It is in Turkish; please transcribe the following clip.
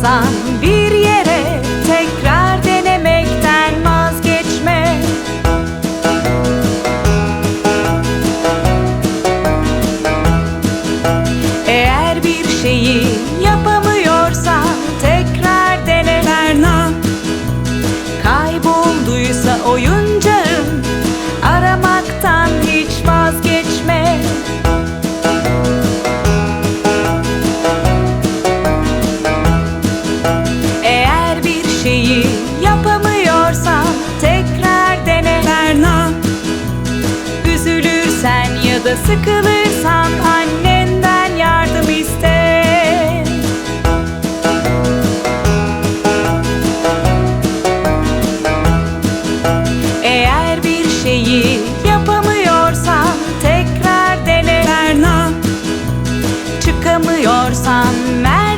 Moçambique da sıkılırsan annenden yardım iste. Eğer bir şeyi yapamıyorsan tekrar dene. Çıkamıyorsan mer